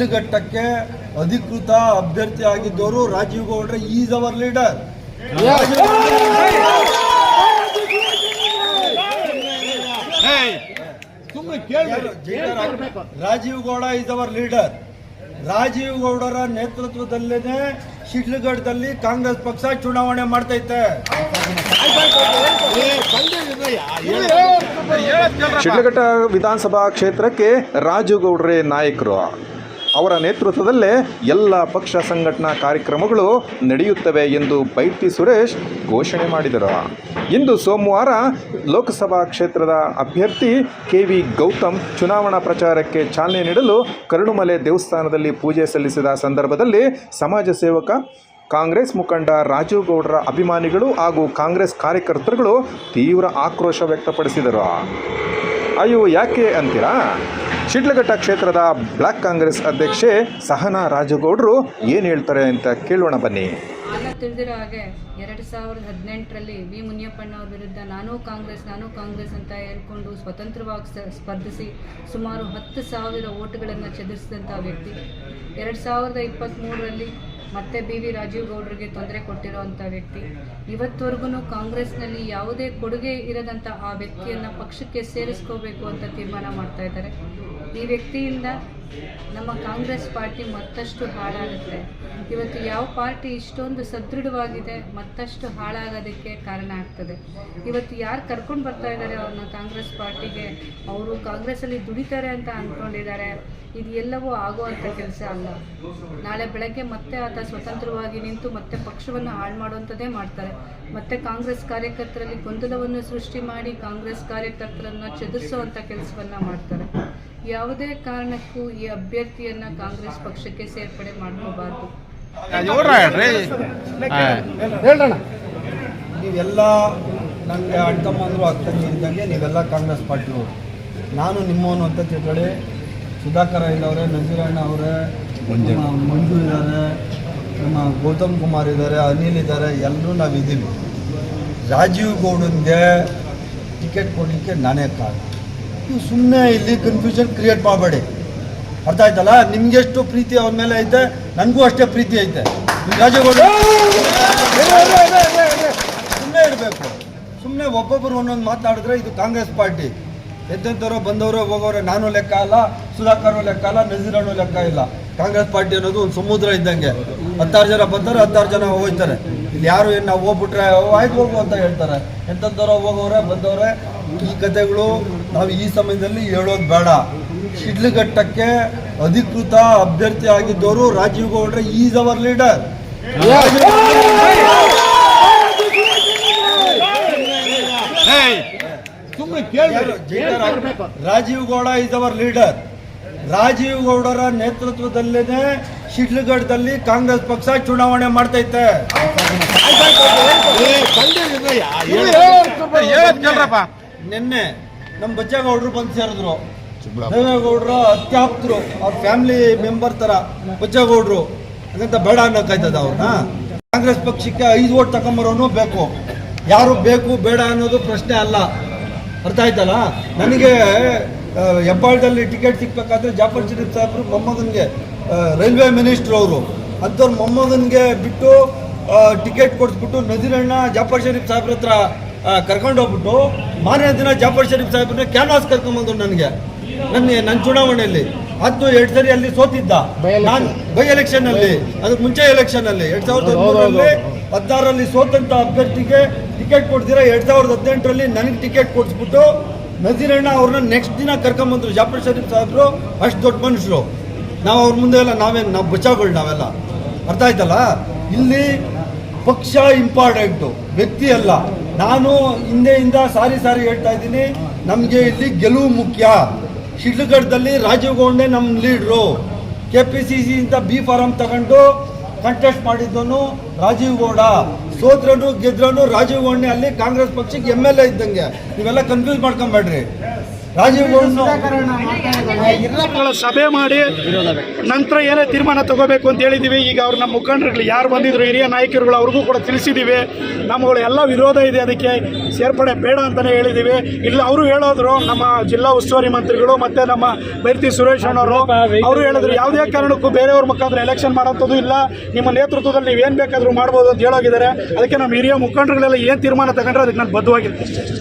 ಶಿಡ್ಲಘಟ್ಟಕ್ಕೆ ಅಧಿಕೃತ ಅಭ್ಯರ್ಥಿ ಆಗಿದ್ದವರು ರಾಜೀವ್ ಗೌಡ್ರೆ is our leader Rajiv Gowda is our leader Rajiv ಗೌಡರ ನೇತೃತ್ವದಲ್ಲೇನೆ ಶಿಡ್ಲಘಟ್ಟದಲ್ಲಿ ಕಾಂಗ್ರೆಸ್ ಪಕ್ಷ ಚುನಾವಣೆ ಮಾಡ್ತೈತೆ. ಶಿಡ್ಲಘಟ್ಟ ವಿಧಾನಸಭಾ ಕ್ಷೇತ್ರಕ್ಕೆ ರಾಜೀವ್ ಗೌಡ್ರೆ ನಾಯಕರು. ಅವರ ನೇತೃತ್ವದಲ್ಲೇ ಎಲ್ಲ ಪಕ್ಷ ಸಂಘಟನಾ ಕಾರ್ಯಕ್ರಮಗಳು ನಡೆಯುತ್ತವೆ ಎಂದು ಬೈಟಿ ಸುರೇಶ್ ಘೋಷಣೆ ಮಾಡಿದರು. ಇಂದು ಸೋಮವಾರ ಲೋಕಸಭಾ ಕ್ಷೇತ್ರದ ಅಭ್ಯರ್ಥಿ ಕೆ ವಿ ಗೌತಮ್ ಚುನಾವಣಾ ಪ್ರಚಾರಕ್ಕೆ ಚಾಲನೆ ನೀಡಲು ಕರುಣುಮಲೆ ದೇವಸ್ಥಾನದಲ್ಲಿ ಪೂಜೆ ಸಲ್ಲಿಸಿದ ಸಂದರ್ಭದಲ್ಲಿ ಸಮಾಜ ಸೇವಕ, ಕಾಂಗ್ರೆಸ್ ಮುಖಂಡ ರಾಜೀವ್ ಗೌಡರ ಅಭಿಮಾನಿಗಳು ಹಾಗೂ ಕಾಂಗ್ರೆಸ್ ಕಾರ್ಯಕರ್ತರುಗಳು ತೀವ್ರ ಆಕ್ರೋಶ ವ್ಯಕ್ತಪಡಿಸಿದರು. ಅಯ್ಯೋ, ಯಾಕೆ ಅಂತೀರಾ? ಶಿಡ್ಲಘಟ್ಟ ಕ್ಷೇತ್ರದ ಬ್ಲಾಕ್ ಕಾಂಗ್ರೆಸ್ ಅಧ್ಯಕ್ಷೆ ಸಹನಾ ರಾಜಗೌಡರು ಏನು ಹೇಳ್ತಾರೆ ಅಂತ ಕೇಳೋಣ ಬನ್ನಿ. ತಿಳಿದಿರೋ ಹಾಗೆ ಎರಡು ಸಾವಿರದ ಹದಿನೆಂಟರಲ್ಲಿ ವಿ ಮುನಿಯಪ್ಪಣ್ಣವ್ರ ವಿರುದ್ಧ ನಾನು ಕಾಂಗ್ರೆಸ್ ನಾನು ಕಾಂಗ್ರೆಸ್ ಅಂತ ಹೇಳ್ಕೊಂಡು ಸ್ವತಂತ್ರವಾಗಿ ಸ್ಪರ್ಧಿಸಿ ಸುಮಾರು ಹತ್ತು ಸಾವಿರ ಓಟುಗಳನ್ನು ಚದುರಿಸಿದಂಥ ವ್ಯಕ್ತಿ. ಎರಡು ಸಾವಿರದ ಇಪ್ಪತ್ತ್ಮೂರರಲ್ಲಿ ಮತ್ತೆ ಬಿ ವಿ ರಾಜೀವ್ ಗೌಡರಿಗೆ ತೊಂದರೆ ಕೊಟ್ಟಿರೋವಂಥ ವ್ಯಕ್ತಿ. ಇವತ್ತವರೆಗೂ ಕಾಂಗ್ರೆಸ್ನಲ್ಲಿ ಯಾವುದೇ ಕೊಡುಗೆ ಇರದಂಥ ಆ ವ್ಯಕ್ತಿಯನ್ನು ಪಕ್ಷಕ್ಕೆ ಸೇರಿಸ್ಕೋಬೇಕು ಅಂತ ತೀರ್ಮಾನ ಮಾಡ್ತಾ ಇದ್ದಾರೆ. ಈ ವ್ಯಕ್ತಿಯಿಂದ ನಮ್ಮ ಕಾಂಗ್ರೆಸ್ ಪಾರ್ಟಿ ಮತ್ತಷ್ಟು ಹಾಳಾಗುತ್ತೆ. ಇವತ್ತು ಯಾವ ಪಾರ್ಟಿ ಇಷ್ಟೊಂದು ಸದೃಢವಾಗಿದೆ, ಮತ್ತಷ್ಟು ಹಾಳಾಗೋದಕ್ಕೆ ಕಾರಣ ಆಗ್ತದೆ. ಇವತ್ತು ಯಾರು ಕರ್ಕೊಂಡು ಬರ್ತಾ ಇದ್ದಾರೆ ಅವ್ರನ್ನ ಕಾಂಗ್ರೆಸ್ ಪಾರ್ಟಿಗೆ? ಅವರು ಕಾಂಗ್ರೆಸ್ಸಲ್ಲಿ ದುಡಿತಾರೆ ಅಂತ ಅಂದ್ಕೊಂಡಿದ್ದಾರೆ. ಇದು ಎಲ್ಲವೂ ಆಗುವಂಥ ಕೆಲಸ ಅಲ್ಲ. ನಾಳೆ ಬೆಳಗ್ಗೆ ಮತ್ತೆ ಆತ ಸ್ವತಂತ್ರವಾಗಿ ನಿಂತು ಮತ್ತೆ ಪಕ್ಷವನ್ನು ಹಾಳು ಮಾಡುವಂಥದ್ದೇ ಮಾಡ್ತಾರೆ. ಮತ್ತೆ ಕಾಂಗ್ರೆಸ್ ಕಾರ್ಯಕರ್ತರಲ್ಲಿ ಗೊಂದಲವನ್ನು ಸೃಷ್ಟಿ ಮಾಡಿ ಕಾಂಗ್ರೆಸ್ ಕಾರ್ಯಕರ್ತರನ್ನು ಚದುರಿಸುವಂಥ ಕೆಲಸವನ್ನು ಮಾಡ್ತಾರೆ. ಯಾವುದೇ ಕಾರಣಕ್ಕೂ ಈ ಅಭ್ಯರ್ಥಿಯನ್ನ ಕಾಂಗ್ರೆಸ್ ಪಕ್ಷಕ್ಕೆ ಸೇರ್ಪಡೆ ಮಾಡ್ಕೋಬಾರ್ದು. ನೀವೆಲ್ಲ ನನಗೆ ಅಣ್ತಮ್ಮಂದ್ರು ಅಕ್ಕ ಇದ್ದಂಗೆ ನೀವೆಲ್ಲ ಕಾಂಗ್ರೆಸ್ ಪಾರ್ಟಿಯವರು. ನಾನು ನಿಮ್ಮವನು ಅಂತ ತಿಳ್ಕೊಳ್ಳಿ. ಸುಧಾಕರ ಅವರೇ ನಂಜೀರಣ್ಣ ಅವರೇ ನಮ್ಮ ಮಂಜು ಇದ್ದಾರೆ ನಮ್ಮ ಗೌತಮ್ ಕುಮಾರ್ ಇದ್ದಾರೆ ಅನಿಲ್ ಇದ್ದಾರೆ ಎಲ್ಲರೂ ನಾವು ಇದ್ದೀವಿ ರಾಜೀವ್ ಗೌಡನ್ಗೆ ಟಿಕೆಟ್ ಕೊಡಲಿಕ್ಕೆ ನಾನೇ ಕಾರಣ. ನೀವು ಸುಮ್ಮನೆ ಇಲ್ಲಿ ಕನ್ಫ್ಯೂಷನ್ ಕ್ರಿಯೇಟ್ ಮಾಡಬೇಡಿ. ಅರ್ಥ ಆಯ್ತಲ್ಲ? ನಿಮ್ಗೆಷ್ಟು ಪ್ರೀತಿ ಅವ್ರ ಮೇಲೆ ಐತೆ ನನಗೂ ಅಷ್ಟೇ ಪ್ರೀತಿ ಐತೆ. ರಾಜೇಗೌಡ ಸುಮ್ಮನೆ ಇರಬೇಕು. ಸುಮ್ಮನೆ ಒಬ್ಬೊಬ್ಬರು ಒಂದೊಂದು ಮಾತಾಡಿದ್ರೆ ಇದು ಕಾಂಗ್ರೆಸ್ ಪಾರ್ಟಿ. ಎದ್ದೆಂಥವ್ರು ಬಂದವರು ಹೋಗೋರು ನಾನು ಲೆಕ್ಕ ಅಲ್ಲ ಸುಧಾಕರ್ ಲೆಕ್ಕ ಅಲ್ಲ ನಜೀರಣ್ಣು ಲೆಕ್ಕ ಇಲ್ಲ. ಕಾಂಗ್ರೆಸ್ ಪಾರ್ಟಿ ಅನ್ನೋದು ಒಂದು ಸಮುದ್ರ ಇದ್ದಂಗೆ. ಹತ್ತಾರು ಜನ ಬಂದರೆ ಹತ್ತಾರು ಜನ ಹೋಗ್ತಾರೆ. ಇಲ್ಲಿ ಯಾರು ಏನು ನಾವು ಹೋಗ್ಬಿಟ್ರೆ "ಓ, ಆಯ್ತು ಹೋಗು ಅಂತ ಹೇಳ್ತಾರೆ. ಎಂಥವ್ರು ಹೋಗೋರೆ ಬಂದವ್ರೆ ಈ ಕಥೆಗಳು ನಾವು ಈ ಸಮಯದಲ್ಲಿ ಹೇಳೋದು ಬೇಡ. ಶಿಡ್ಲಘಟ್ಟಕ್ಕೆ ಅಧಿಕೃತ ಅಭ್ಯರ್ಥಿ ಆಗಿದ್ದವರು ರಾಜೀವ್ ಗೌಡ್ರೆ is our leader Rajiv Gowda is our leader Rajiv ಗೌಡರ ನೇತೃತ್ವದಲ್ಲೇನೆ ಶಿಡ್ಲಘಟ್ಟದಲ್ಲಿ ಕಾಂಗ್ರೆಸ್ ಪಕ್ಷ ಚುನಾವಣೆ ಮಾಡ್ತೈತೆ. ನಿನ್ನೆ ನಮ್ಮ ಬಜ್ಜೇಗೌಡರು ಬಂದು ಸೇರಿದ್ರು. ದೇವೇಗೌಡರು ಅತ್ಯಾಪ್ತರು ಅವ್ರ ಫ್ಯಾಮಿಲಿ ಮೆಂಬರ್ ತರ ಬಜ್ಜೇಗೌಡರು. ಅದಂತ ಬೇಡ ಅನ್ನೋಕ್ಕಾಯ್ತದ ಅವ್ರನ್ನ ಕಾಂಗ್ರೆಸ್ ಪಕ್ಷಕ್ಕೆ ಐದು ಓಟ್ ತಗೊಂಬರೋನು ಬೇಕು. ಯಾರು ಬೇಕು ಬೇಡ ಅನ್ನೋದು ಪ್ರಶ್ನೆ ಅಲ್ಲ. ಅರ್ಥ ಆಯ್ತಲ್ಲ? ನನಗೆ ಹೆಬ್ಬಾಳದಲ್ಲಿ ಟಿಕೆಟ್ ಸಿಗ್ಬೇಕಾದ್ರೆ ಜಾಫರ್ ಶರೀಫ್ ಸಾಹೇಬ್ರು ಮೊಮ್ಮಗನ್ಗೆ ರೈಲ್ವೆ ಮಿನಿಸ್ಟ್ರು ಅವರು. ಅಂಥವ್ರ ಮೊಮ್ಮಗನ್ಗೆ ಬಿಟ್ಟು ಟಿಕೆಟ್ ಕೊಡಿಸ್ಬಿಟ್ಟು ನದಿರಣ್ಣ ಜಾಫರ್ ಶರೀಫ್ ಸಾಹೇಬ್ರ ಹತ್ರ ಕರ್ಕೊಂಡು ಹೋಗ್ಬಿಟ್ಟು ಮಾರನೇ ದಿನ ಜಾಫರ್ ಶರೀಫ್ ಸಾಹೇಬ್ರನ್ನ ಕ್ಯಾನ್ವಾಸ್ ಕರ್ಕೊಂಬಂದ್ರು ನನಗೆ. ನನ್ನ ನನ್ನ ಚುನಾವಣೆಯಲ್ಲಿ. ಹತ್ತು ಎರಡು ಸರಿ ಅಲ್ಲಿ ಸೋತಿದ್ದ. ನಾನು ಬೈ ಎಲೆಕ್ಷನ್ ಅಲ್ಲಿ ಅದಕ್ಕೆ ಮುಂಚೆ ಎಲೆಕ್ಷನ್ ಅಲ್ಲಿ. ಎರಡ್ ಸಾವಿರದ ಹದಿಮೂರರಲ್ಲಿ ಹದಿನಾರರಲ್ಲಿ ಸೋತಂತ ಅಭ್ಯರ್ಥಿಗೆ ಟಿಕೆಟ್ ಕೊಡ್ತೀರಾ ಎರಡ್ ಸಾವಿರದ ಹದಿನೆಂಟರಲ್ಲಿ ನನಗೆ ಟಿಕೆಟ್ ಕೊಡಿಸ್ಬಿಟ್ಟು ನಜೀರಣ್ಣ ಅವ್ರನ್ನ ನೆಕ್ಸ್ಟ್ ದಿನ ಕರ್ಕೊಂಬಂದ್ರು ಜಾಫರ್ ಶರೀಫ್ ಸಾಹೇಬ್ರು. ಅಷ್ಟು ದೊಡ್ಡ ಮನುಷ್ಯರು. ನಾವು ಅವ್ರ ಮುಂದೆ ಎಲ್ಲ ನಾವೇನು ನಾವು ಬಚಾವ್ಗಳು ನಾವೆಲ್ಲ. ಅರ್ಥ ಆಯ್ತಲ್ಲ? ಇಲ್ಲಿ ಪಕ್ಷ ಇಂಪಾರ್ಟೆಂಟು. ವ್ಯಕ್ತಿ ಅಲ್ಲ. ನಾನು ಹಿಂದೆಯಿಂದ ಸಾರಿ ಸಾರಿ ಹೇಳ್ತಾ ಇದ್ದೀನಿ, ನಮಗೆ ಇಲ್ಲಿ ಗೆಲುವು ಮುಖ್ಯ. ಶಿಡ್ಲಘಟ್ಟದಲ್ಲಿ ರಾಜೀವ್ ಗೌಡನೇ ನಮ್ಮ ಲೀಡ್ರು ಕೆ ಪಿ ಸಿ ಸಿಯಿಂದ ಬಿ ಫಾರಂ ತಗೊಂಡು ಕಂಟೆಸ್ಟ್ ಮಾಡಿದ್ದನು ರಾಜೀವ್ ಗೌಡ ಸೋತ್ರನು ಗೆದ್ರನು ರಾಜೀವ್ ಗೌಡನೇ ಅಲ್ಲಿ ಕಾಂಗ್ರೆಸ್ ಪಕ್ಷಕ್ಕೆ ಎಂ ಎಲ್ ಎ ಇದ್ದಂಗೆ. ನೀವೆಲ್ಲ ಕನ್ಫ್ಯೂಸ್ ಮಾಡ್ಕೊಂಬೇಡ್ರಿ. ರಾಜೀವ್ ಸಭೆ ಮಾಡಿ ನಂತರ ಏನೇ ತೀರ್ಮಾನ ತಗೋಬೇಕು ಅಂತ ಹೇಳಿದ್ದೀವಿ ಈಗ ಅವ್ರು ನಮ್ಮ ಮುಖಂಡರುಗಳು ಯಾರು ಬಂದಿದ್ರು ಹಿರಿಯ ನಾಯಕರುಗಳು ಅವ್ರಿಗೂ ಕೂಡ ತಿಳಿಸಿದ್ದೀವಿ ನಮ್ಮಗಳು ಎಲ್ಲ ವಿರೋಧ ಇದೆ ಅದಕ್ಕೆ ಸೇರ್ಪಡೆ ಬೇಡ ಅಂತಲೇ ಹೇಳಿದ್ದೀವಿ ಇಲ್ಲ ಅವರು ಹೇಳೋದ್ರು ನಮ್ಮ ಜಿಲ್ಲಾ ಉಸ್ತುವಾರಿ ಮಂತ್ರಿಗಳು ಮತ್ತು ನಮ್ಮ ಬೈರ್ತಿ ಸುರೇಶ್ ಅಣ್ಣವರು ಅವರು ಹೇಳಿದ್ರು. ಯಾವುದೇ ಕಾರಣಕ್ಕೂ ಬೇರೆಯವ್ರ ಮುಖಾಂತರ ಎಲೆಕ್ಷನ್ ಮಾಡೋಂಥದ್ದು ಇಲ್ಲ. ನಿಮ್ಮ ನೇತೃತ್ವದಲ್ಲಿ ನೀವು ಏನು ಬೇಕಾದರೂ ಮಾಡ್ಬೋದು ಅಂತ ಹೇಳೋಗಿದ್ದಾರೆ. ಅದಕ್ಕೆ ನಮ್ಮ ಹಿರಿಯ ಮುಖಂಡರುಗಳೆಲ್ಲ ಏನು ತೀರ್ಮಾನ ತಗೊಂಡ್ರೆ ಅದಕ್ಕೆ ನಾನು ಬದ್ಧವಾಗಿರ್ತೀನಿ.